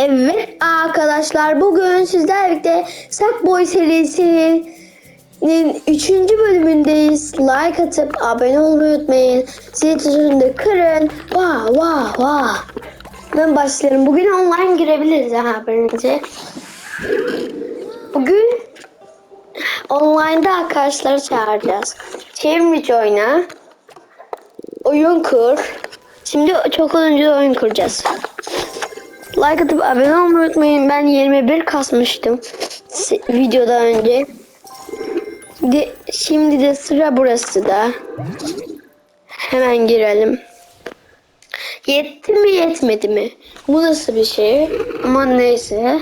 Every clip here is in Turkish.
Evet arkadaşlar bugün sizlerle birlikte Sackboy serisinin 3. bölümündeyiz. Like atıp abone olmayı unutmayın. Zil tuşunu da kırın. Vah vah vah. Ben başlayalım. Bugün online girebiliriz ha bence. Bugün online'da arkadaşları çağıracağız. Cambridge oyna. Oyun kur. Şimdi çok oyuncu oyun kuracağız. Like atıp abone olmayı unutmayın. Ben 21 kasmıştım videodan önce. De, şimdi de sıra burası da. Hemen girelim. Yetti mi yetmedi mi? Bu nasıl bir şey? Ama neyse.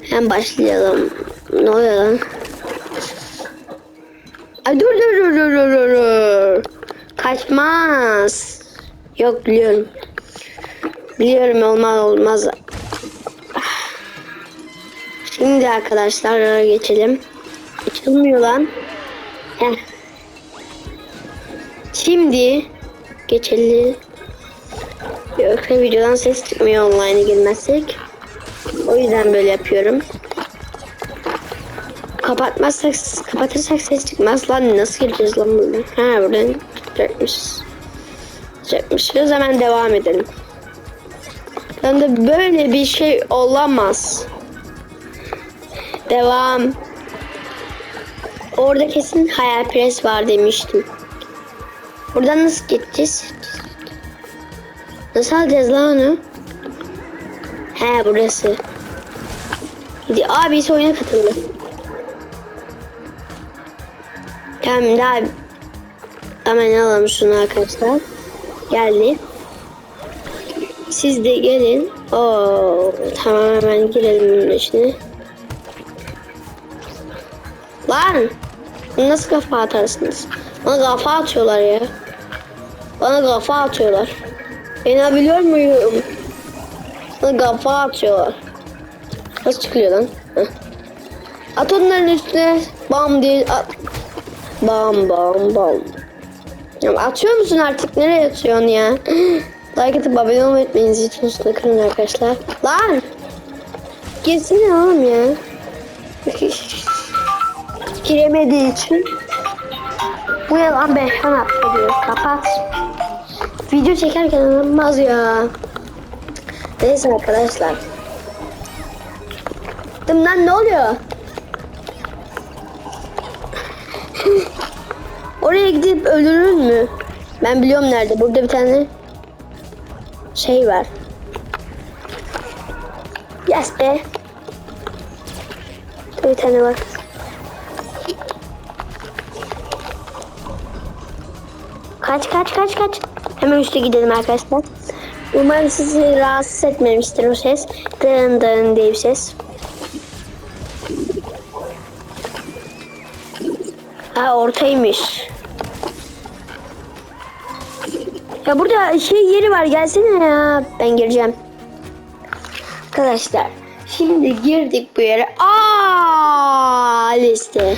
Hemen başlayalım. Ne oluyor lan? Ay dur dur dur dur, dur. Kaçmaz. Yok biliyorum. Biliyorum olmaz olmaz. Şimdi arkadaşlar geçelim. Açılmıyor lan. Heh. Şimdi geçelim. Yoksa videodan ses çıkmıyor online'a girmezsek. O yüzden böyle yapıyorum. Kapatmazsak, kapatırsak ses çıkmaz lan. Nasıl gireceğiz lan buradan? Ha buradan tutacakmışız. Tutacakmışız. Hemen devam edelim. Ben de böyle bir şey olamaz. Devam. Orada kesin hayalpres var demiştim. Buradan nasıl gideceğiz? Nasıl alacağız lan onu? He burası. Abisi oyuna katıldı. Tamam daha hemen alalım şunu arkadaşlar. Geldi. Siz de gelin. Oo, tamam hemen girelim bunun içine. Lan! Nasıl kafa atarsınız? Bana kafa atıyorlar ya. Bana kafa atıyorlar. Ben biliyor muyum? Bana kafa atıyorlar. Nasıl çıkıyor lan? Heh. At onların üstüne. Bam diye at. Bam bam bam. Ya atıyor musun artık? Nereye atıyorsun ya? like atıp abone olmayı unutmayın. Zil tutusunu kırın arkadaşlar. Lan! Geçsene oğlum ya. Giremediği için. Bu yalan Behran atlıyor. Kapat. Video çekerken inanılmaz ya. Neyse arkadaşlar. Dım lan ne oluyor? Oraya gidip öldürür mü? Ben biliyorum nerede. Burada bir tane şey var. Yes be. Bir tane var. Kaç kaç kaç kaç. Hemen üste gidelim arkadaşlar. Umarım sizi rahatsız etmemiştir o ses. Dın dın diye bir ses. Ha ortaymış. Ya burada şey yeri var gelsene ya. Ben gireceğim. Arkadaşlar şimdi girdik bu yere. Aa liste.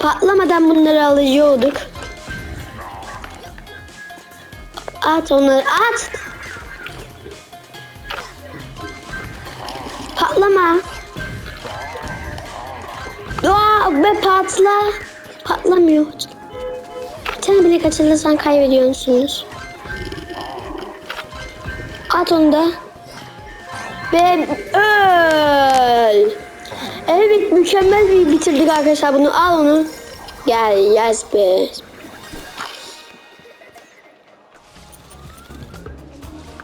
Patlamadan bunları alıyorduk. At onları at. Patlama. Aa, be patla. Patlamıyor. Tane bile kaçırırsan kaybediyorsunuz. At onu da. Ve öl. Evet mükemmel bir bitirdik arkadaşlar bunu. Al onu. Gel yes be.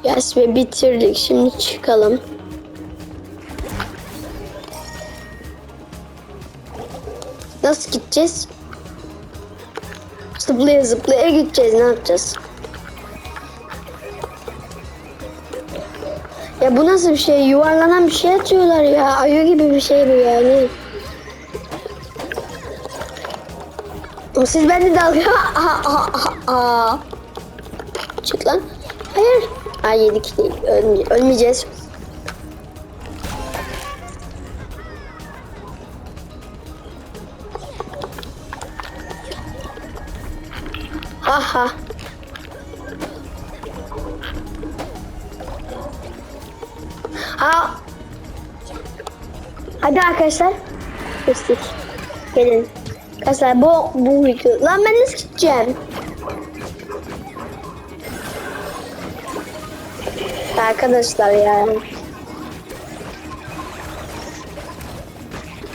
Yes ve bitirdik. Şimdi çıkalım. Nasıl gideceğiz? Zıplaya zıplaya gideceğiz. Ne yapacağız? Ya bu nasıl bir şey? Yuvarlanan bir şey atıyorlar ya. Ayı gibi bir şey bu yani. Siz bende dalga... Aa, aa. Çık lan. Hayır. Ay yedik ölmeyeceğiz. Aha. Ha. Hadi arkadaşlar. Kestik. Gelin. Arkadaşlar bu bu video. Lan ben nasıl gideceğim? Arkadaşlar ya.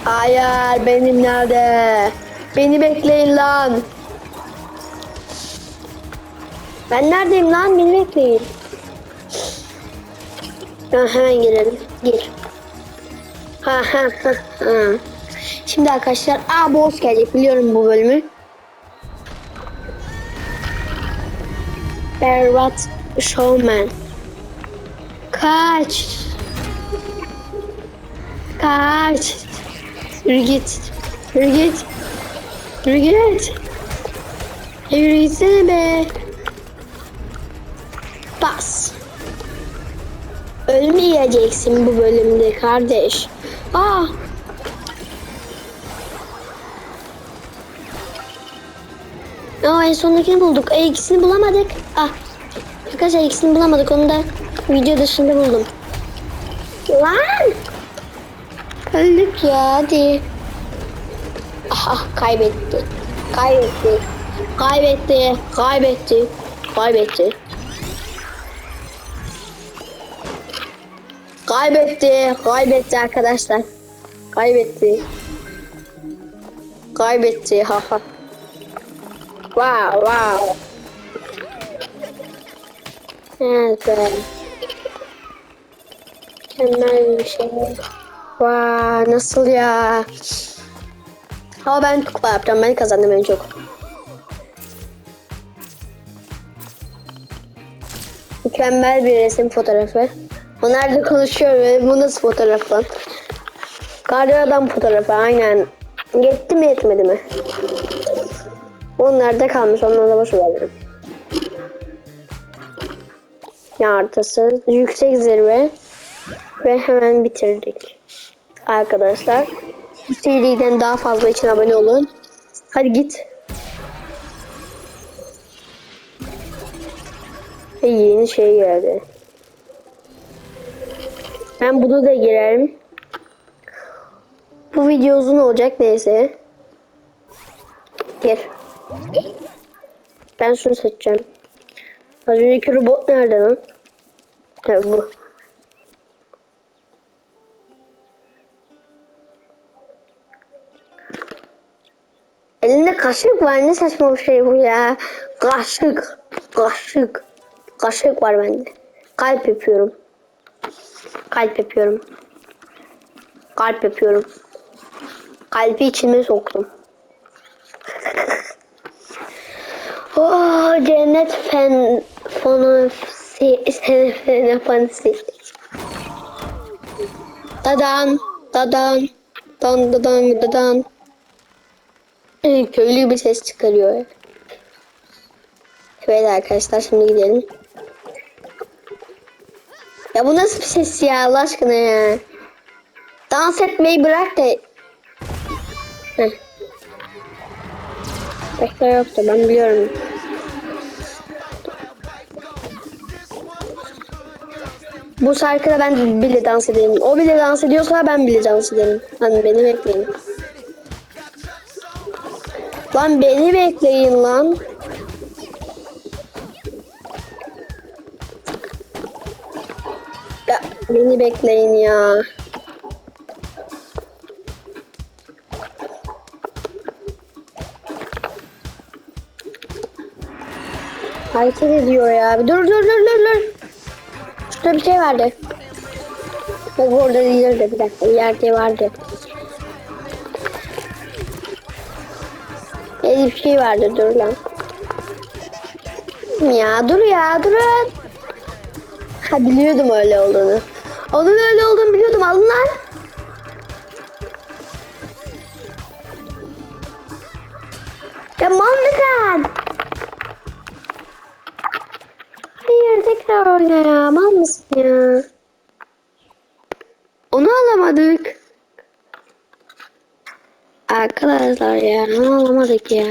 Hayır benim nerede? Beni bekleyin lan. Ben neredeyim lan? Beni bekleyin. Ha, hemen girelim. Gir. Ha ha ha ha. Şimdi arkadaşlar aa boss gelecek biliyorum bu bölümü. Berbat Showman. Kaç. Kaç. Yürü git. Yürü git. Yürü git. Yürü gitsene be. Bas. Ölmeyeceksin bu bölümde kardeş. Aa. Aa en sondakini bulduk. E, ikisini bulamadık. Ah. Arkadaşlar ikisini bulamadık. Onu da video dışında buldum. Lan. Öldük ya hadi. Aha kaybetti. Kaybetti. Kaybetti. Kaybetti. Kaybetti. Kaybetti. Kaybetti arkadaşlar. Kaybetti. Kaybetti. Haha. wow wow. Evet. Mükemmel bir şey. Vay nasıl ya? Ama ben kupa yapacağım. Ben kazandım en çok. Mükemmel bir resim fotoğrafı. Onlar da konuşuyor ve bu nasıl fotoğraf lan? Karlı adam fotoğrafı aynen. Yetti mi yetmedi mi? Onlar da kalmış. Onlara da boş verelim. Yartısı. Yüksek zirve. Ve hemen bitirdik. Arkadaşlar. Seriden daha fazla için abone olun. Hadi git. Ve yeni şey geldi. Ben bunu da girerim. Bu video uzun olacak neyse. Gir. Ben şunu seçeceğim. Az önceki robot nerede lan? Evet bu. Elinde kaşık var. Ne saçma bir şey bu ya. Kaşık. Kaşık. Kaşık var bende. Kalp yapıyorum. Kalp yapıyorum. Kalp yapıyorum. Kalbi içime soktum. oh, cennet fen fonisi fen fonisi. Dadan, dadan, dan dadan dadan. Köylü bir ses çıkarıyor. Evet arkadaşlar şimdi gidelim. Ya bu nasıl bir ses ya Allah aşkına ya. Dans etmeyi bırak da. Heh. Başka yoktu ben biliyorum. Bu şarkıda ben bile dans ederim. O bile dans ediyorsa ben bile dans ederim. Hani beni bekleyin. Lan beni bekleyin lan. Beni bekleyin ya. Hareket ediyor ya. Bir Dur dur dur dur dur. Şurada bir şey vardı. Bak orada değildi bir dakika. Bir yerde vardı. Bir şey vardı dur lan. Ya dur ya durun. Ha biliyordum öyle olduğunu. Onun öyle olduğunu biliyordum alın lan. Ya mal mısın? Hayır tekrar oyna ya mal mısın ya? Onu alamadık. Arkadaşlar ya ne alamadık ya.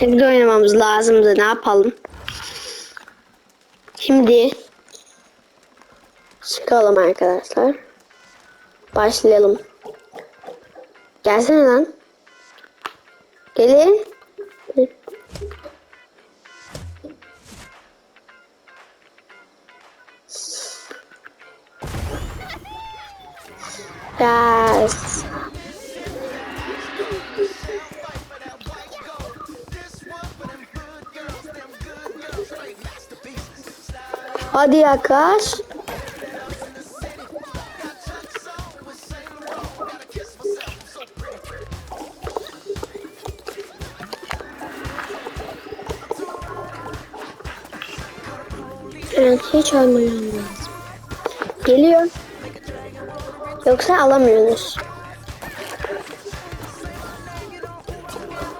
Evde oynamamız lazımdı ne yapalım. Şimdi çıkalım arkadaşlar. Başlayalım. Gelsene lan. Gelin. Yes. Hadi yaklaş. Evet hiç ölmemem lazım. Geliyor. Yoksa alamıyoruz.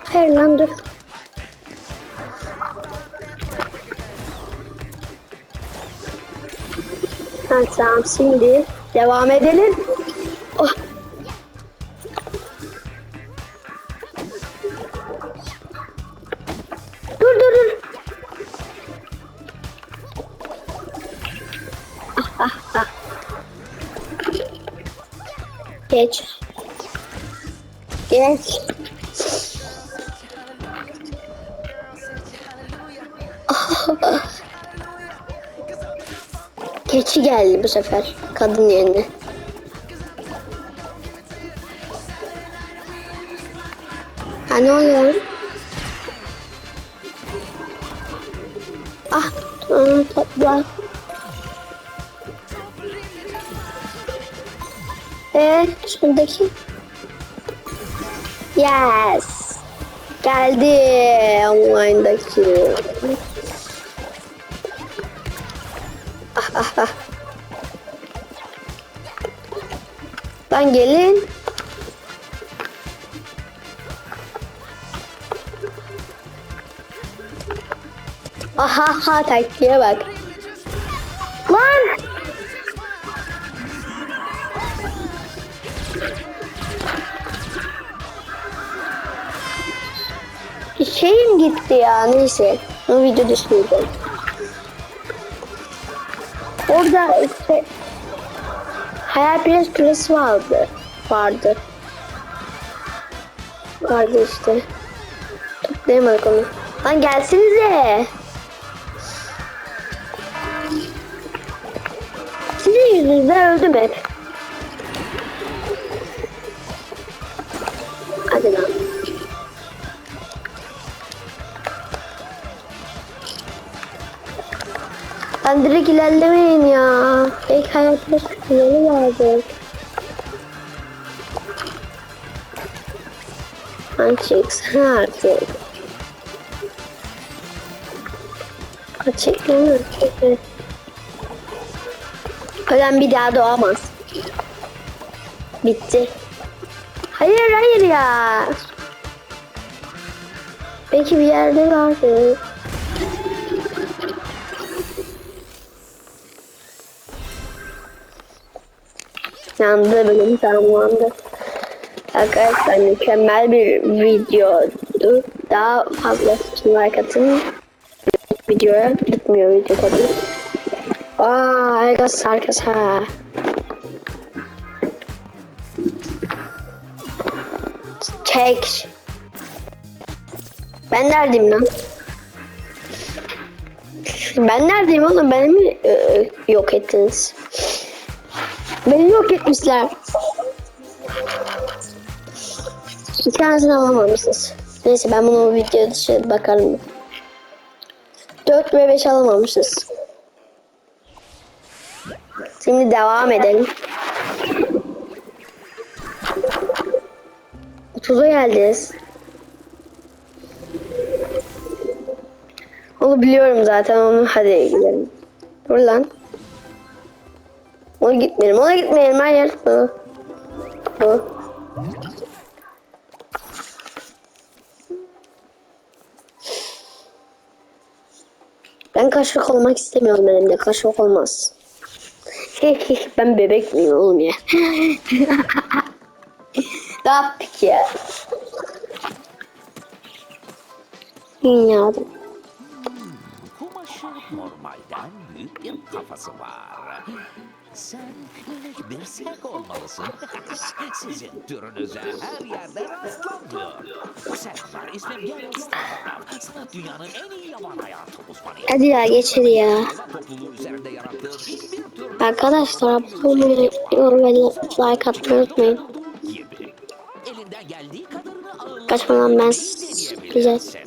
Hayır lan dur. Ha, tamam şimdi devam edelim. Oh. Dur dur dur. Ah, ah, ah. Geç. Geç. Keçi geldi bu sefer kadın yerine. Ha ne oluyor? Ah, ıı, toplar. Ee, şuradaki. Yes. Geldi online'daki. Lan gelin. Aha ha taktiğe bak. Lan! Şeyim gitti ya neyse. O video düşürdüm. Orada işte Hayal Prens Küresi vardı. Vardı. Vardı işte. Toplayamadık onu. Lan gelsinize. Sizin yüzünüzden öldüm hep. Hadi lan. Ben direkt ilerlemeyin ya. Hayatta sıkıntıları vardır. Lan çıksana artık. Açıklanır. Ölen bir daha doğamaz. Bitti. Hayır hayır ya. Belki bir yerde vardır. Yandı bölüm tamamlandı. Arkadaşlar mükemmel bir videodu. Daha fazla like atın. Videoya bitmiyor video tabii. Aa, herkes herkes. Çek. Ben neredeyim lan? Ben neredeyim oğlum? Beni mi e, e, yok ettiniz? Beni yok etmişler. Bir tanesini alamamışsınız. Neyse ben bunu video dışı bakarım. 4 ve 5 alamamışız. Şimdi devam edelim. 30'a geldiniz. Onu biliyorum zaten onu hadi gidelim. Dur lan. Ona gitmeyelim, ona gitmeyelim. Hayır. Bu. Bu. Ben kaşık olmak istemiyorum elimde. Kaşık olmaz. ben bebek miyim oğlum ya? ne yaptık ya? Dünyada. Sure normalden büyük bir kafası var. Sen bir sek olmalısın. Sizin türünüze her yerde rastlanmıyor. Selamlar, ismim Starbuck. Sanat dünyanın en iyi yaban hayatı uzmanıyım. Hadi ya geç hadi ya. Topluluğu üzerinde yarattığım ilk bir tür Arkadaşlar abone olmayı, yorum ve like atmayı unutmayın. Elinden geldiği kadarını ağırlamayı Kaçmadan ben deneyebilirsin.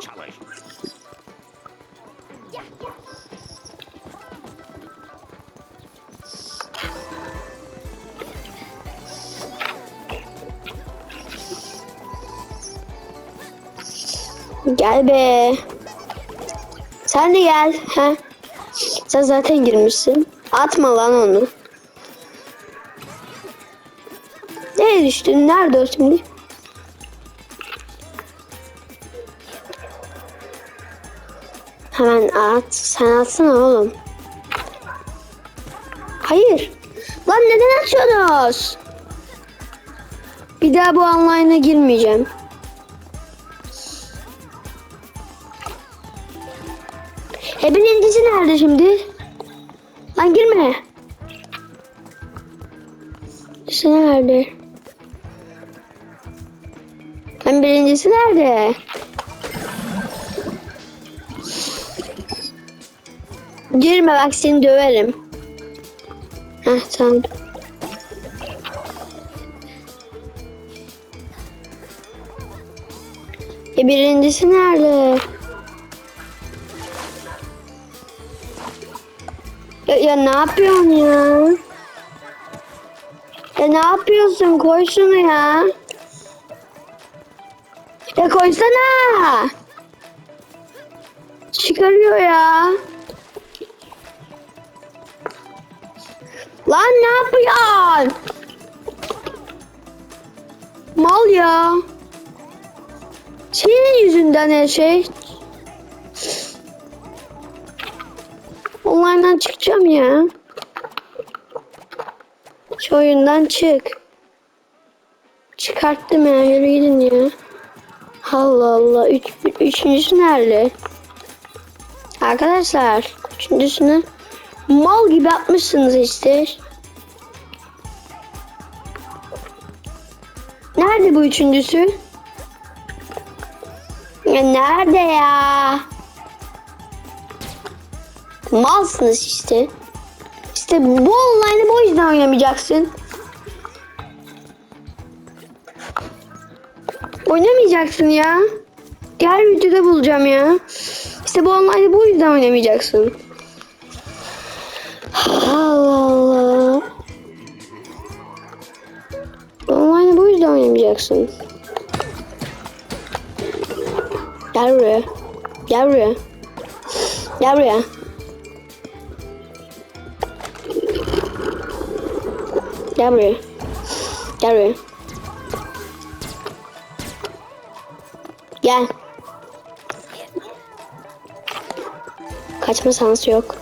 Çalış. Gel be. Sen de gel. He. Sen zaten girmişsin. Atma lan onu. Nereye düştün? Nerede o şimdi? At. Sen atsana oğlum. Hayır. Lan neden atıyorsunuz? Bir daha bu online'a girmeyeceğim. E birincisi nerede şimdi? Lan girme. İşte nerede? Lan birincisi nerede? Girme bak seni döverim. Heh tamam. E birincisi nerede? Ya, ya ne yapıyorsun ya? Ya ne yapıyorsun? Koy şunu ya. Ya koysana. Çıkarıyor ya. Lan ne yapıyorsun? Mal ya. Senin yüzünden her şey. Online'dan çıkacağım ya. Şu oyundan çık. Çıkarttım ya yürü gidin ya. Allah Allah. Üç, üçüncüsü nerede? Arkadaşlar. Üçüncüsünü mal gibi atmışsınız işte. Nerede bu üçüncüsü? Ya nerede ya? Malsınız işte. İşte bu online'ı bu yüzden oynamayacaksın. Oynamayacaksın ya. Diğer videoda bulacağım ya. İşte bu online'ı bu yüzden oynamayacaksın. Oynamayacaksın. Gel buraya. Gel buraya. Gel buraya. Gel buraya. Gel buraya. Gel. Kaçma şansı yok.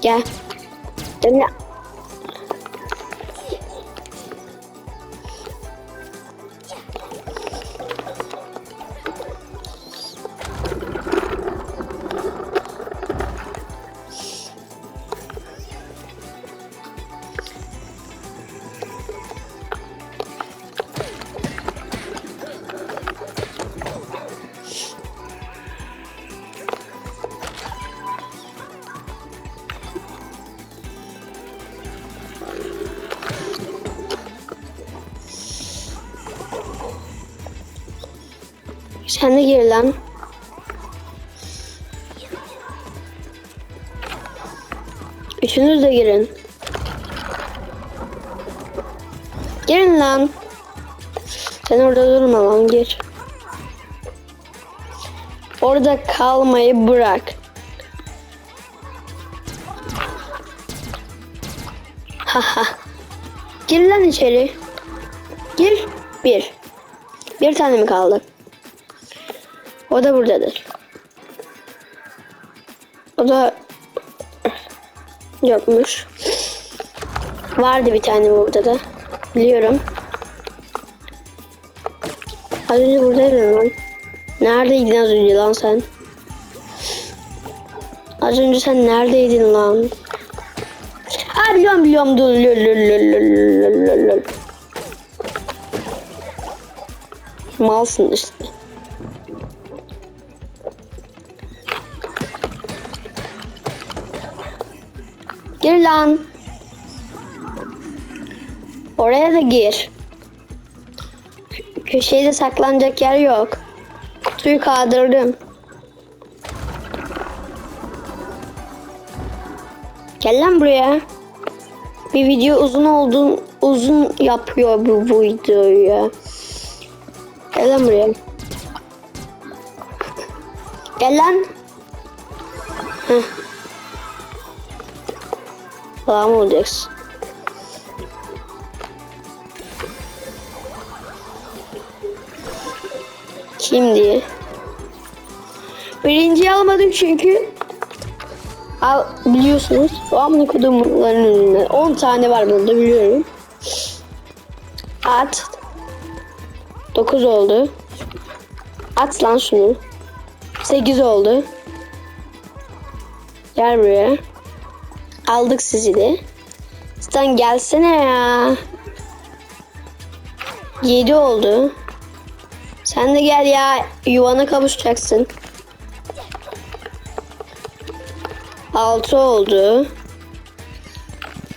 Gel. Gel. Sen de gir lan. Üçünüz de girin. Girin lan. Sen orada durma lan gir. Orada kalmayı bırak. Haha. Gir lan içeri. Gir. Bir. Bir tane mi kaldı? O da buradadır. O da yokmuş. Vardı bir tane burada da. Biliyorum. Az önce buradaydın lan. Neredeydin az önce lan sen? Az önce sen neredeydin lan? Ha biliyorum biliyorum. Dur, lol, lol, lol, lol, lol. Malsın işte. Gir lan. Oraya da gir. Köşeye de saklanacak yer yok. Kutuyu kaldırdım. Gel lan buraya. Bir video uzun olduğun uzun yapıyor bu, bu videoyu. Gel lan buraya. Gel lan. Heh. Falan olacaksın? Şimdi birinciyi almadım çünkü al biliyorsunuz o amına kodumunların önünde 10 tane var burada biliyorum. At 9 oldu. At lan şunu. 8 oldu. Gel buraya. Aldık sizi de. Sen gelsene ya. 7 oldu. Sen de gel ya. Yuvana kavuşacaksın. 6 oldu.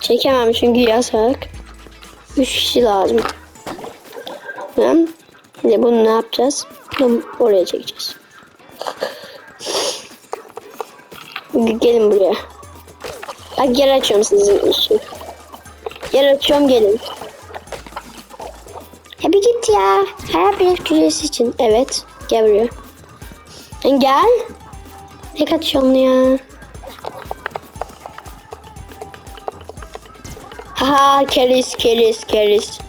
Çekemem çünkü yasak. 3 kişi lazım. Tamam. Şimdi bunu ne yapacağız? Bunu oraya çekeceğiz. Gelin buraya. Bak yer açıyorum sizin için. Yer açıyorum gelin. Ya bir git ya. Her bir küresi için. Evet. Gel buraya. Gel. Ne kaçıyorsun ya? Ha keris keris keris.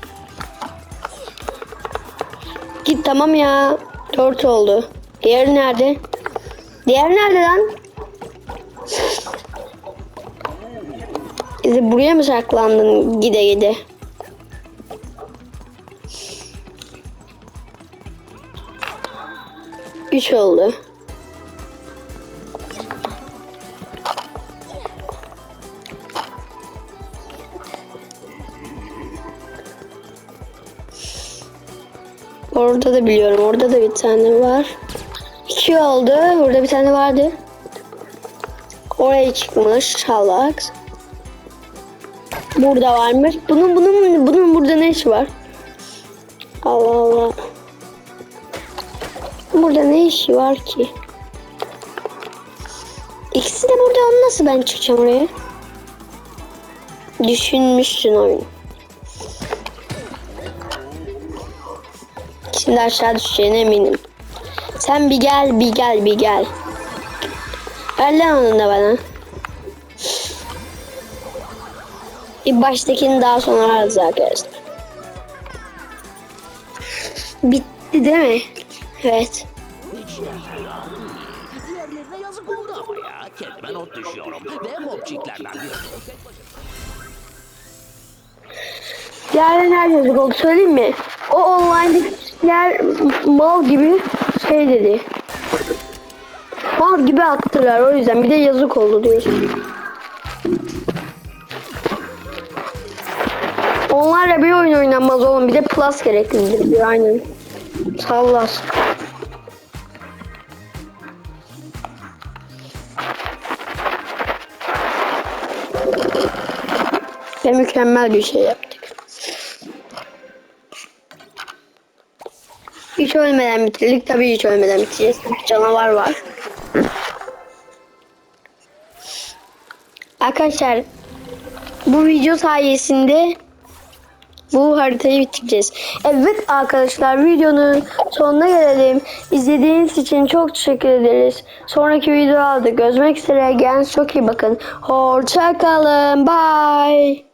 Git tamam ya. Dört oldu. Diğeri nerede? Diğer nerede lan? Bizi buraya mı saklandın gide gide? Üç oldu. Orada da biliyorum. Orada da bir tane var. İki oldu. Burada bir tane vardı. Oraya çıkmış. Salak. Burada varmış. Bunun bunun bunun burada ne işi var? Allah Allah. Burada ne işi var ki? İkisi de burada nasıl ben çıkacağım oraya? Düşünmüşsün oyunu. Şimdi aşağı düşeceğine eminim. Sen bir gel, bir gel, bir gel. Ver lan onu da bana. Bir baştakini daha sonra alırız arkadaşlar. Bitti değil mi? Evet. Diğerlerine yazık oldu ama ya. Kendime not düşüyorum. Ve başına- Diğerleri nerede yazık oldu söyleyeyim mi? O online'dakiler mal gibi şey dedi. Mal gibi attılar o yüzden bir de yazık oldu diyorsun. Oynanmaz oğlum bir de plus gereklidir diyor aynen. Sallas. Ve mükemmel bir şey yaptık. Hiç ölmeden bitirdik. Tabii hiç ölmeden bitireceğiz. Canavar var. Arkadaşlar bu video sayesinde bu haritayı bitireceğiz. Evet arkadaşlar videonun sonuna gelelim. İzlediğiniz için çok teşekkür ederiz. Sonraki videolarda görüşmek üzere. Kendinize çok iyi bakın. Hoşça kalın. Bye.